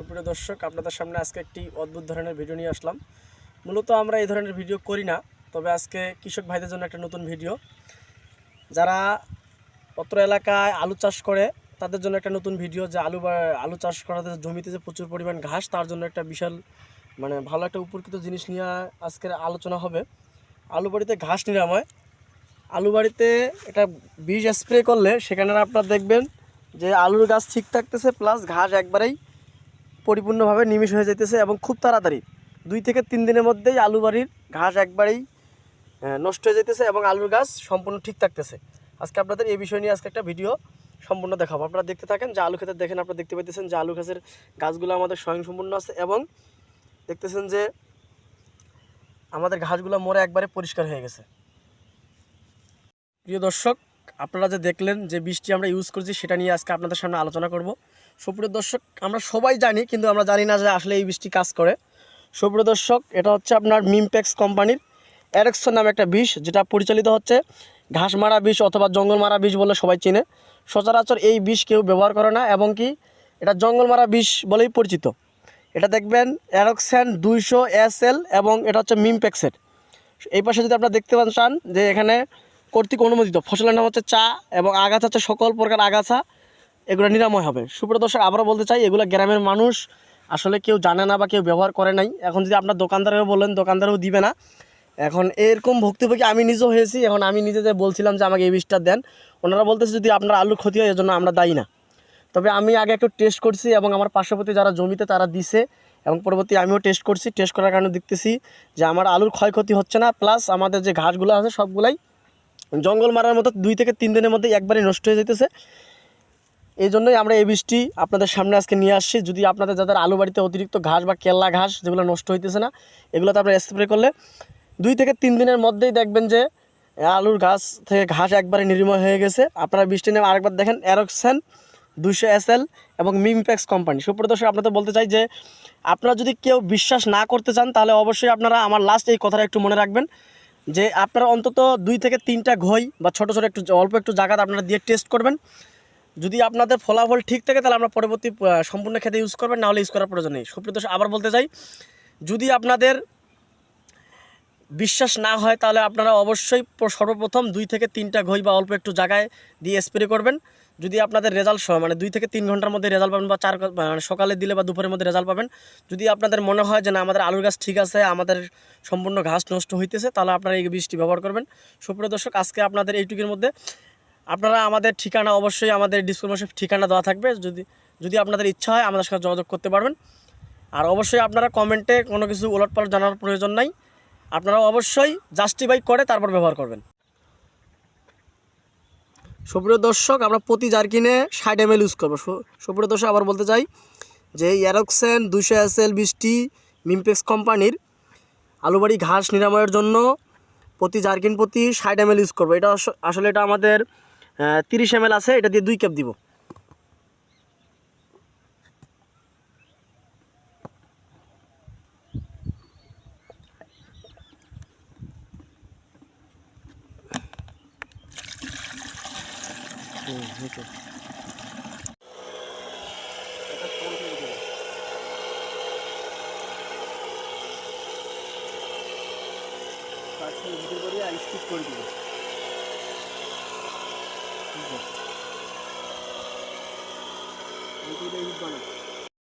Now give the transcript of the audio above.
সুপ্রিয় দর্শক, আপনাদের সামনে আজকে একটি অদ্ভুত ধরনের ভিডিও নিয়ে আসলাম। মূলত আমরা এই ধরনের ভিডিও করি না, তবে আজকে কৃষক ভাইদের জন্য একটা নতুন ভিডিও যারা অত্র এলাকায় আলু চাষ করে, তাদের জন্য একটা নতুন ভিডিও যে আলু বা, আলু চাষ করাতে জমিতে যে প্রচুর পরিমাণ ঘাস, তার জন্য একটা বিশাল মানে ভালো একটা উপকৃত জিনিস নিয়ে আজকের আলোচনা হবে। আলু বাড়িতে ঘাস নিরাময়। আলু বাড়িতে এটা বীজ স্প্রে করলে সেখানে আপনার দেখবেন যে আলুর গাছ ঠিক থাকতেছে প্লাস ঘাস একবারেই পরিপূর্ণভাবে নিমিশ হয়ে যেতেছে এবং খুব তাড়াতাড়ি। দুই থেকে তিন দিনের মধ্যেই আলু বাড়ির ঘাস একবারেই নষ্ট হয়ে যেতেছে এবং আলুর গাছ সম্পূর্ণ ঠিক থাকতেছে। আজকে আপনাদের এই বিষয় নিয়ে আজকে একটা ভিডিও সম্পূর্ণ দেখাবো। আপনারা দেখতে থাকেন, যে আলু ক্ষেতের দেখেন, আপনারা দেখতে পাইতেছেন যে আলু গাছের গাছগুলো আমাদের স্বয়ংসম্পূর্ণ আছে এবং দেখতেছেন যে আমাদের ঘাসগুলো মরে একবারে পরিষ্কার হয়ে গেছে। প্রিয় দর্শক, আপনারা যে দেখলেন যে বীজটি আমরা ইউজ করছি, সেটা নিয়ে আজকে আপনাদের সামনে আলোচনা করব। সুপ্রিয় দর্শক, আমরা সবাই জানি, কিন্তু আমরা জানি না যে আসলে এই বীজটি কাজ করে। সুপ্রিয় দর্শক, এটা হচ্ছে আপনার মিমপ্যাক্স কোম্পানির অ্যারেক্সন নামে একটা বিষ, যেটা পরিচালিত হচ্ছে ঘাস মারা বিষ অথবা জঙ্গল মারা বিষ বলে সবাই চেনে। সচরাচর এই বিষ কেউ ব্যবহার করে না, এবং কি এটা জঙ্গল মারা বিষ বলেই পরিচিত। এটা দেখবেন অ্যারক্সেন দুইশো এস এল এবং এটা হচ্ছে মিমপ্যাক্সের। এই পাশে যদি আপনারা দেখতে পান, চান যে এখানে কর্তৃক অনুমোদিত। ফসলের নাম হচ্ছে চা এবং আগাছা হচ্ছে সকল প্রকার আগাছা। এগুলো নিরাময় হবে। সুপ্রিয় দর্শক আবারও বলতে চাই, এগুলো গ্রামের মানুষ, আসলে কেউ জানে না বা কেউ ব্যবহার করে নাই। এখন যদি আপনার দোকানদারেও বলেন, দোকানদারও দিবে না। এখন এরকম ভুক্তভোগী আমি নিজেও হয়েছি, এখন আমি নিজে যে বলছিলাম যে আমাকে এই বিষটা দেন, ওনারা বলতেছে যদি আপনার আলুর ক্ষতি হয়, এজন্য আমরা দায়ী না। তবে আমি আগে একটু টেস্ট করছি এবং আমার পার্শ্ববর্তী যারা জমিতে তারা দিছে, এবং পরবর্তী আমিও টেস্ট করছি। টেস্ট করার কারণে দেখতেছি যে আমার আলুর ক্ষয়ক্ষতি হচ্ছে না। প্লাস আমাদের যে ঘাসগুলো আছে, সবগুলাই জঙ্গল মারার মতো দুই থেকে তিন দিনের মধ্যে একবারই নষ্ট হয়ে যেতেছে এই জন্যই আমরা এই বীজটি আপনাদের সামনে আজকে নিয়ে আসছি। যদি আপনাদের যাদের আলু বাড়িতে অতিরিক্ত ঘাস বা কেল্লা ঘাস যেগুলো নষ্ট হইতেছে না, এগুলোতে আপনারা স্প্রে করলে দুই থেকে তিন দিনের মধ্যেই দেখবেন যে আলুর গাছ থেকে ঘাস একবারে নির্ময় হয়ে গেছে। আপনারা বৃষ্টি নেমে আরেকবার দেখেন অ্যারক্সেন দুশো এস এল এবং মিমপ্যাক্স কোম্পানি সুপ্রদর্শক আপনাদের বলতে চাই যে, আপনারা যদি কেউ বিশ্বাস না করতে চান, তাহলে অবশ্যই আপনারা আমার লাস্ট এই কথাটা একটু মনে রাখবেন যে, আপনারা অন্তত দুই থেকে তিনটা ঘই বা ছোটো ছোটো একটু, অল্প একটু জায়গাতে আপনারা দিয়ে টেস্ট করবেন। যদি আপনাদের ফলাফল ঠিক থাকে, তাহলে আমরা পরবর্তী সম্পূর্ণ খেতে ইউজ করবেন নাহলে ইউজ করার প্রয়োজন নেই। সুপ্রিয় দর্শক, আবার বলতে চাই, যদি আপনাদের বিশ্বাস না হয়, তাহলে আপনারা অবশ্যই সর্বপ্রথম দুই থেকে তিনটা ঘই বা অল্প একটু জায়গায় দিয়ে স্প্রে করবেন। যদি আপনাদের রেজাল্ট মানে দুই থেকে তিন ঘণ্টার মধ্যে রেজাল্ট পাবেন বা চার মানে সকালে দিলে বা দুপুরের মধ্যে রেজাল্ট পাবেন। যদি আপনাদের মনে হয় যে না, আমাদের আলুর গাছ ঠিক আছে, আমাদের সম্পূর্ণ ঘাস নষ্ট হইতেছে, তাহলে আপনারা এই বীজটি ব্যবহার করবেন। সুপ্রিয় দর্শক, আজকে আপনাদের এইটুকুর মধ্যে আপনারা আমাদের ঠিকানা অবশ্যই আমাদের ডিসক্রিপশন ঠিকানা দেওয়া থাকবে। যদি যদি আপনাদের ইচ্ছা হয় আমাদের সাথে যোগাযোগ করতে পারবেন। আর অবশ্যই আপনারা কমেন্টে কোনো কিছু উলটপালট জানার প্রয়োজন নাই। আপনারা অবশ্যই জাস্টিফাই করে তারপর ব্যবহার করবেন। সুপ্রিয় দর্শক, আমরা প্রতি জার্কিনে ষাট এম ইউজ করব। সুপ্রিয় দর্শক, আবার বলতে চাই যে অ্যারক্সেন দুশো এস এল বৃষ্টি মিমপেক্স কোম্পানির আলুবাড়ি ঘাস নিরাময়ের জন্য প্রতি জার্কিন প্রতি ষাট এম ইউজ করব। এটা আসলে এটা আমাদের তিরিশ এম আছে এটা দিয়ে দুই ক্যাপ দিব। করে vida aí, galera.